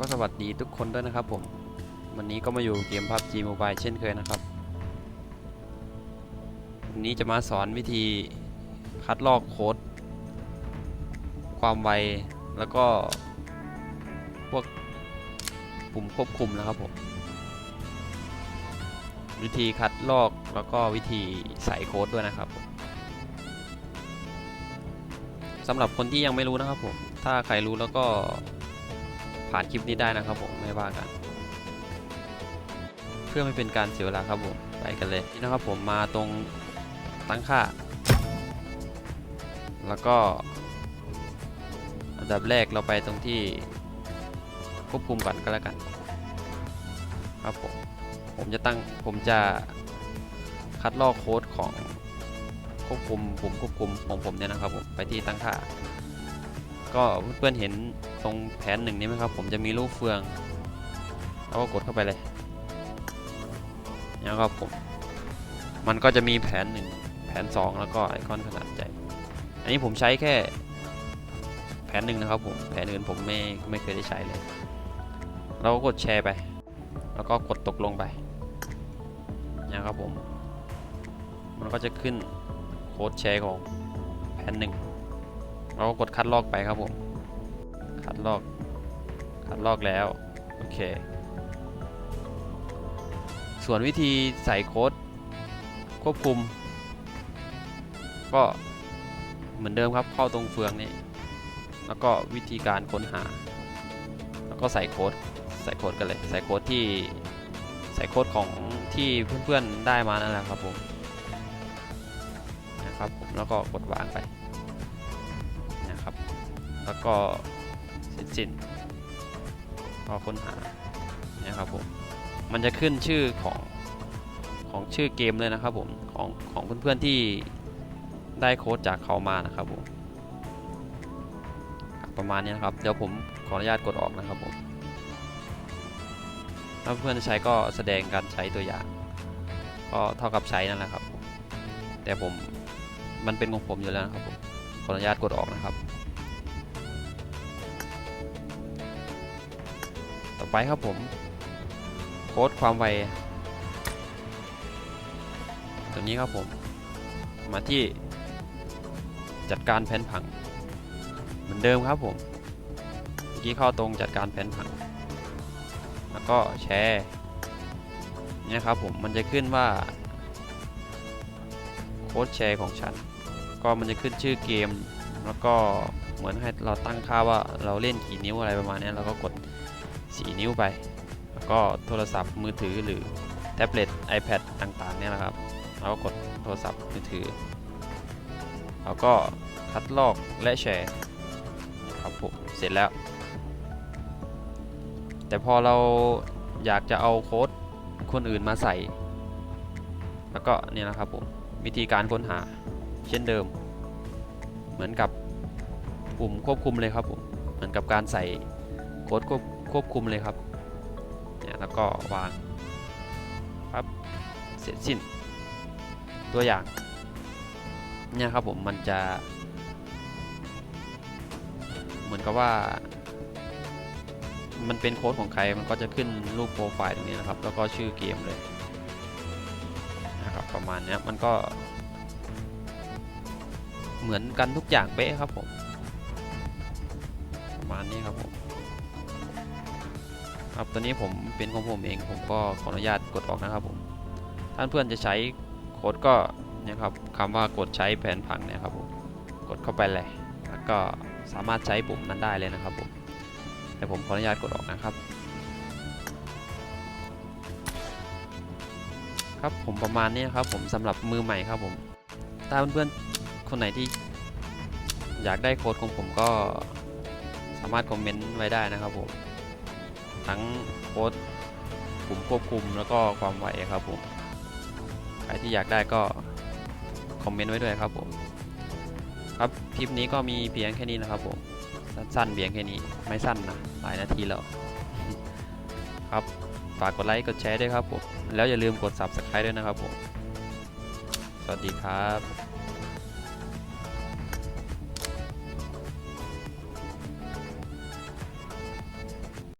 ก็สวัสดีทุกคนด้วยนะครับผม วันนี้ก็มาอยู่เกม PUBG Mobile เช่นเคยนะครับ วันนี้จะมาสอนวิธีคัดลอกโค้ด ความไว แล้วก็พวกปุ่มควบคุมนะครับผม วิธีคัดลอกแล้วก็วิธีใส่โค้ดด้วยนะครับผมสำหรับคนที่ยังไม่รู้นะครับผม ถ้าใครรู้แล้วก็ ผ่านคลิปนี้ได้นะครับผมไม่ว่ากัน เพื่อไม่เป็นการเสียเวลาครับผมไปกันเลยนี่นะครับผมมาตรงตั้งค่า แล้วก็อันดับแรกเราไปตรงที่ควบคุมก่อนก็แล้วกัน ครับผมผมจะตั้งผมจะคัดลอกโค้ดของควบคุมปุ่มควบคุมของผมเนี่ยนะครับผมไปที่ตั้งค่า ก็เพื่อนๆเห็นตรงแผนหนึ่งนี้ไหมครับ ผมจะมีรูปเฟืองแล้วก็กดเข้าไปเลยนะครับผม มันก็จะมีแผนหนึ่งแผนสองแล้วก็ไอคอนขนาดใหญ่อันนี้ผมใช้แค่แผนหนึ่งนะครับผม แผนอื่นผมไม่ไม่เคยได้ใช้เลย เราก็กดแชร์ไป แล้วก็กดตกลงไปนะครับผม มันก็จะขึ้นโค้ดแชร์ของแผนหนึ่ง เราก็กดคัดลอกไปครับผม คัดลอก คัดลอกแล้ว โอเค ส่วนวิธีใส่โค้ดควบคุม ก็เหมือนเดิมครับเข้าตรงเฟืองนี้ แล้วก็วิธีการค้นหา แล้วก็ใส่โค้ด ใส่โค้ดกันเลย ใส่โค้ดที่ ใส่โค้ดของที่เพื่อนๆได้มานั่นแหละครับผม นะครับผมแล้วก็กดวางไป แล้วก็เสร็จสิ้นก็ค้นหาเนี่ยครับผมมันจะขึ้นชื่อของของชื่อเกมเลยนะครับผมของของเพื่อนๆที่ได้โค้ดจากเขามานะครับผมประมาณนี้นะครับเดี๋ยวผมขออนุญาตกดออกนะครับผมถ้าเพื่อนใช้ก็แสดงการใช้ตัวอย่าง ก็เท่ากับใช้นั่นแหละครับ แต่ผมมันเป็นของผมอยู่แล้วนะครับผมขออนุญาตกดออกนะครับ ต่อไปครับผม โค้ดความไว ตัวนี้ครับผม มาที่จัดการแผนผัง เหมือนเดิมครับผมเมื่อกี้เข้าตรงจัดการแผนผัง แล้วก็แชร์เนี่ยครับผมมันจะขึ้นว่าโค้ดแชร์ของฉัน ก็มันจะขึ้นชื่อเกม แล้วก็เหมือนให้เราตั้งค่าว่าเราเล่นกี่นิ้วอะไรประมาณนี้เราก็กด 4 นิ้วไป แล้วก็โทรศัพท์มือถือหรือแท็บเล็ต iPad ต่างๆเนี่ยนะครับเราก็กดโทรศัพท์มือถือแล้วก็คัดลอกและแชร์ครับผมเสร็จแล้ว แต่พอเราอยากจะเอาโค้ดคนอื่นมาใส่ แล้วก็เนี่ยนะครับผมวิธีการค้นหาเช่นเดิม เหมือนกับปุ่มควบคุมเลยครับผมเหมือนกับการใส่โค้ดควบ ควบคุมเลยครับเนี่ยแล้วก็วางปั๊บเสร็จสิ้น ตัวอย่างเนี่ยครับผมมันจะ เหมือนกับว่า มันเป็นโค้ดของใครมันก็จะขึ้นรูปโปรไฟล์ตรงนี้นะครับ แล้วก็ชื่อเกมเลยนะครับประมาณนี้มันก็ เหมือนกันทุกอย่างเป๊ะครับผมประมาณนี้ครับผม ครับตอนนี้ผมเป็นของผมเองผมก็ขออนุญาตกดออกนะครับผมท่านเพื่อนจะใช้โค้ดก็เนี่ยครับคำว่ากดใช้แผนผังเนี่ยครับผมกดเข้าไปเลยแล้วก็สามารถใช้ปุ่มนั้นได้เลยนะครับผมแต่ผมขออนุญาตกดออกนะครับ ครับผมประมาณนี้ครับผมสำหรับมือใหม่ครับผมถ้าเพื่อนๆคนไหนที่อยากได้โค้ดของผมก็สามารถคอมเมนต์ไว้ได้นะครับผม ทั้งโค้ดปุ่มควบคุมแล้วก็ความไวครับผม ใครที่อยากได้ก็คอมเมนต์ไว้ด้วยครับผม ครับคลิปนี้ก็มีเพียงแค่นี้นะครับผม สั้นๆเพียงแค่นี้ไม่สั้นนะหลายนาทีแล้วครับฝากกดไลค์กดแชร์ด้วยครับผม แล้วอย่าลืมกด subscribe ด้วยนะครับผม สวัสดีครับ